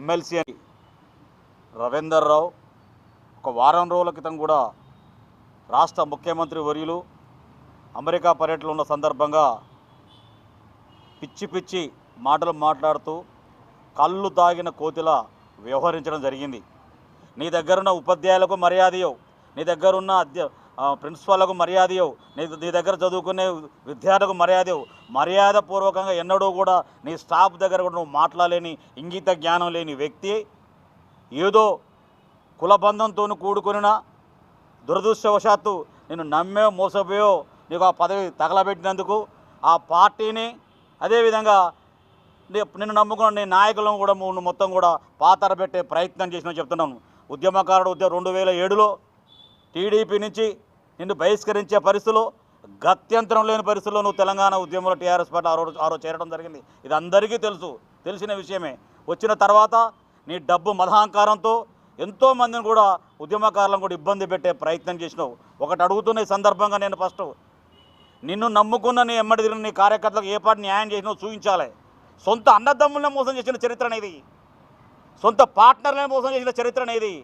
MLC Ravinder రావు ఒక వారం రోజుల క్రితం కూడా రాష్ట్ర ముఖ్యమంత్రి వర్యులు అమెరికా పర్యటనలో ఉన్న సందర్భంగా పిచ్చి పిచ్చి మాటలు మాట్లాడుతూ కళ్ళు తాగిన కోతిలా వ్యవహరించడం జరిగింది. నీ దగ్గరున్న ఉపాధ్యాయులకు మర్యాదయో నీ దగ్గరున్న అధ్య ప్రిన్సిపాల్కు మర్యాద ఇవ్వు. నీ నీ దగ్గర చదువుకునే విద్యార్థులకు మర్యాద ఇవ్వవు మర్యాదపూర్వకంగా ఎన్నడూ కూడా నీ స్టాఫ్ దగ్గర కూడా నువ్వు మాట్లాడలేని ఇంగిత జ్ఞానం లేని వ్యక్తి ఏదో కులబంధంతో కూడుకున్న దురదృష్టవశాత్తు నేను నమ్మే మోసపోయో నీకు ఆ పదవి తగలబెట్టినందుకు ఆ పార్టీని అదేవిధంగా నిన్ను నమ్ముకున్న నీ నాయకులను కూడా నువ్వు మొత్తం కూడా పాతర పెట్టే ప్రయత్నం చేసిన చెప్తున్నాను. ఉద్యమకారుడు ఉద్యమ రెండు వేల ఏడులో టీడీపీ నుంచి నిన్ను బహిష్కరించే పరిస్థితులు గత్యంతరం లేని పరిస్థితుల్లో నువ్వు తెలంగాణ ఉద్యమంలో టీఆర్ఎస్ పార్టీ ఆరో ఆరో చేరడం జరిగింది. ఇది అందరికీ తెలుసు. తెలిసిన విషయమే. వచ్చిన తర్వాత నీ డబ్బు మదహంకారంతో ఎంతోమందిని కూడా ఉద్యమకారులను కూడా ఇబ్బంది పెట్టే ప్రయత్నం చేసినావు. ఒకటి అడుగుతున్న సందర్భంగా నేను ఫస్ట్ నిన్ను నమ్ముకున్న నీ ఎమ్మడి తిరిగిన నీ కార్యకర్తలకు ఏ పాటు న్యాయం చేసినావు చూపించాలి. సొంత అన్నదమ్ములనే మోసం చేసిన చరిత్ర అనేది. సొంత పార్ట్నర్లనే మోసం చేసిన చరిత్ర అనేది.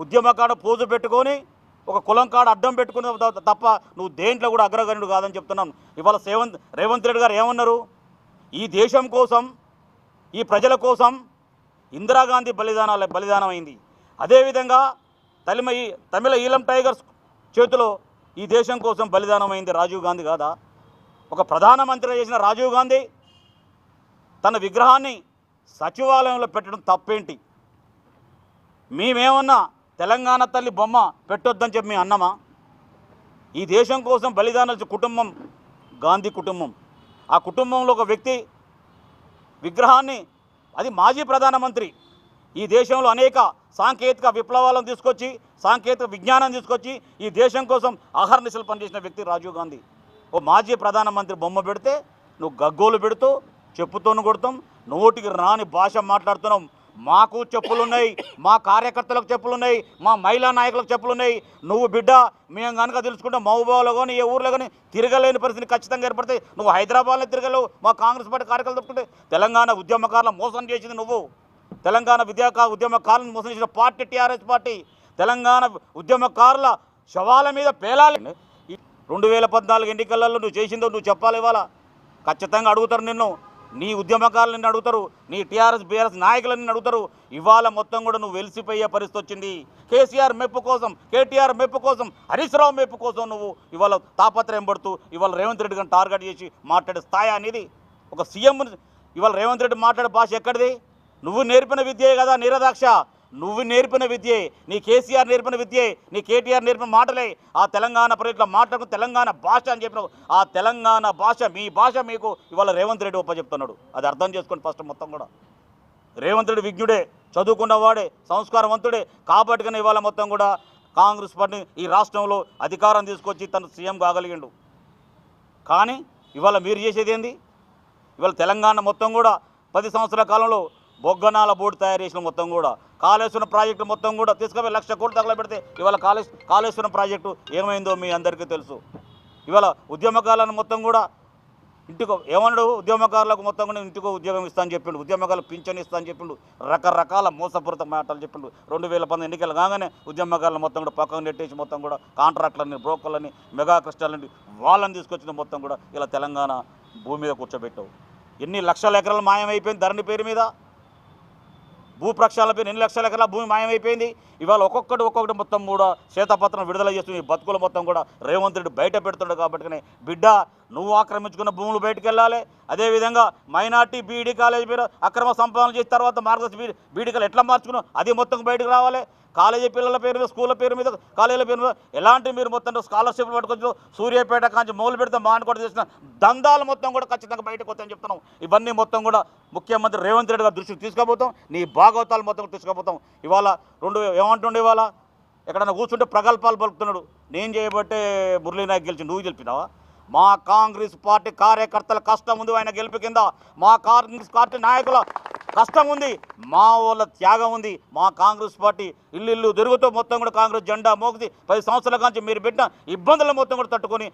ఉద్యమకాడ పోజు పెట్టుకొని ఒక కులం కాడ అడ్డం పెట్టుకుని తప్ప నువ్వు దేంట్లో కూడా అగ్రగణ్యుడు కాదని చెప్తున్నాను. ఇవాళ సేవంత్ రేవంత్ రెడ్డి గారు ఏమన్నారు? ఈ దేశం కోసం ఈ ప్రజల కోసం ఇందిరాగాంధీ బలిదానాల బలిదానం అయింది అదేవిధంగా తమిళ ఈ- తమిళ ఈలం టైగర్స్ చేతిలో ఈ దేశం కోసం బలిదానం అయింది రాజీవ్ గాంధీ కాదా? ఒక ప్రధానమంత్రి చేసిన రాజీవ్ గాంధీ తన విగ్రహాన్ని సచివాలయంలో పెట్టడం తప్పేంటి? మేమేమన్నా తెలంగాణ తల్లి బొమ్మ పెట్టొద్దని చెప్పి మేము అన్నమా? ఈ దేశం కోసం బలిదానాలు కుటుంబం గాంధీ కుటుంబం. ఆ కుటుంబంలో ఒక వ్యక్తి విగ్రహాన్ని అది మాజీ ప్రధానమంత్రి. ఈ దేశంలో అనేక సాంకేతిక విప్లవాలను తీసుకొచ్చి సాంకేతిక విజ్ఞానం తీసుకొచ్చి ఈ దేశం కోసం అహర్నిశలు పనిచేసిన వ్యక్తి రాజీవ్ గాంధీ. ఓ మాజీ ప్రధానమంత్రి బొమ్మ పెడితే నువ్వు గగ్గోలు పెడుతూ చెప్పుతోను కొడతాం నోటికి రాని భాష మాట్లాడుతున్నాం మాకు చెప్పులున్నాయి మా కార్యకర్తలకు చెప్పులున్నాయి మా మహిళా నాయకులకు చెప్పులున్నాయి. నువ్వు బిడ్డ మేము కనుక తెలుసుకుంటే మహబూబాలో కానీ ఏ ఊర్లో కానీ తిరగలేని పరిస్థితి ఖచ్చితంగా ఏర్పడతాయి నువ్వు హైదరాబాద్లో తిరగలేవు మా కాంగ్రెస్ పార్టీ కార్యకర్తలు చెప్పుకుంటే తెలంగాణ ఉద్యమకారుల మోసం చేసింది నువ్వు. తెలంగాణ విద్యాకా ఉద్యమకారులను మోసం చేసిన పార్టీ టీఆర్ఎస్ పార్టీ తెలంగాణ ఉద్యమకారుల శవాల మీద పేలాలి. రెండు వేల పద్నాలుగు ఎన్నికలలో నువ్వు చేసిందో నువ్వు చెప్పాలి ఇవాళ. ఖచ్చితంగా అడుగుతారు నిన్ను. నీ ఉద్యమకాలను నిన్ను అడుగుతారు నీ టీఆర్ఎస్ బీఆర్ఎస్ నాయకులను నిన్ను అడుగుతారు ఇవాళ మొత్తం కూడా నువ్వు వెలిసిపోయే పరిస్థితి వచ్చింది. కేసీఆర్ మెప్పు కోసం కేటీఆర్ మెప్పు కోసం హరీష్ రావు మెప్పు కోసం నువ్వు ఇవాళ తాపత్రయం పడుతూ ఇవాళ రేవంత్ రెడ్డి గారిని టార్గెట్ చేసి మాట్లాడే స్థాయి అనేది ఒక సీఎం ఇవాళ రేవంత్ రెడ్డి మాట్లాడే భాష ఎక్కడిది? నువ్వు నేర్పిన విద్యే కదా నీరదాక్ష. నువ్వు నేర్పిన విద్యే నీ కేసీఆర్ నేర్పిన విద్యే నీ కేటీఆర్ నేర్పిన మాటలే. ఆ తెలంగాణ ప్రజల మాటలకు తెలంగాణ భాష అని చెప్పిన ఆ తెలంగాణ భాష మీ భాష మీకు ఇవాళ రేవంత్ రెడ్డి చెప్తున్నాడు అది అర్థం చేసుకోండి ఫస్ట్ మొత్తం కూడా. రేవంత్ రెడ్డి విజ్ఞుడే చదువుకున్నవాడే సంస్కారవంతుడే. కాబట్టిగానే ఇవాళ మొత్తం కూడా కాంగ్రెస్ పార్టీ ఈ రాష్ట్రంలో అధికారం తీసుకొచ్చి తను సీఎం కాగలిగిండు. కానీ ఇవాళ మీరు చేసేది ఏంది? ఇవాళ తెలంగాణ మొత్తం కూడా పది సంవత్సరాల కాలంలో బొగ్గనాల బోర్డు తయారు చేసిన మొత్తం కూడా. కాళేశ్వరం ప్రాజెక్టు మొత్తం కూడా తీసుకుపోయి లక్ష కోట్లు తగలబెడితే ఇవాళ కాళేశ్ కాళేశ్వరం ప్రాజెక్టు ఏమైందో మీ అందరికీ తెలుసు. ఇవాళ ఉద్యమకాలను మొత్తం కూడా ఇంటికో ఏమన్నాడు? ఉద్యమకారులకు మొత్తం కూడా ఇంటికో ఉద్యోగం ఇస్తాను చెప్పిండు. ఉద్యమకారులు పింఛన్ ఇస్తా అని చెప్పిండు. రకరకాల మోసపూరిత మాటలు చెప్పిండు. రెండు వేల పంతొమ్మిది ఎన్నికలు కాగానే ఉద్యమకారులు మొత్తం కూడా పక్కన నెట్టేసి మొత్తం కూడా కాంట్రాక్ట్లని బ్రోకర్లని మెగా కష్టాలని వాళ్ళని తీసుకొచ్చిన మొత్తం కూడా ఇలా తెలంగాణ భూమి మీద కూర్చోబెట్టావు. ఎన్ని లక్షల ఎకరాలు మాయమైపోయింది ధరణి పేరు మీద? భూ ప్రక్షాళనపై ఎన్ని లక్షల ఎకరాల భూమి మాయమైపోయింది? ఇవాళ ఒక్కొక్కటి ఒక్కొక్కటి మొత్తం కూడా శ్వేతపత్రం విడుదల చేస్తుంది. బతుకుల మొత్తం కూడా రేవంత్ రెడ్డి బయట పెడుతున్నాడు కాబట్టి బిడ్డ నువ్వు ఆక్రమించుకున్న భూములు బయటకు వెళ్ళాలి అదేవిధంగా మైనార్టీ బీఈడి కాలేజ్ పేరు అక్రమ సంపాదన చేసిన తర్వాత మార్గదర్శి బీ బీఈడీ కాలేజ్ ఎట్లా మార్చుకున్నావు? అది మొత్తం బయటకు రావాలి. కాలేజీ పిల్లల పేరు మీద స్కూళ్ళ పేరు మీద కాలేజీల పేరు మీద ఎలాంటి మీరు మొత్తం స్కాలర్షిప్లు పట్టుకొచ్చు సూర్యాపేట కాంచి మొదలు పెడితే మానకోట చేసిన దందాలు మొత్తం కూడా ఖచ్చితంగా బయటకు వస్తాయని చెప్తున్నాం. ఇవన్నీ మొత్తం కూడా ముఖ్యమంత్రి రేవంత్ రెడ్డి గారి దృష్టికి తీసుకుపోతాం. నీ భాగవతాలు మొత్తం కూడా తీసుకుపోతాం. ఇవాళ రెండు ఏమంటుండే ఇవాళ? ఎక్కడైనా కూర్చుంటే ప్రగల్భాలు పలుకుతున్నాడు. నేను చేయబట్టే మురళీనాయక్ గెలిచి నువ్వు గెలిపినావా? మా కాంగ్రెస్ పార్టీ కార్యకర్తల కష్టం ఉంది ఆయన గెలుపు కింద. మా కాంగ్రెస్ పార్టీ నాయకుల కష్టం ఉంది మా వాళ్ళ త్యాగం ఉంది. మా కాంగ్రెస్ పార్టీ ఇల్లు ఇల్లు తిరుగుతూ మొత్తం కూడా కాంగ్రెస్ జెండా మోగుది పది సంవత్సరాల నుంచి మీరు పెట్టిన ఇబ్బందులు మొత్తం కూడా తట్టుకొని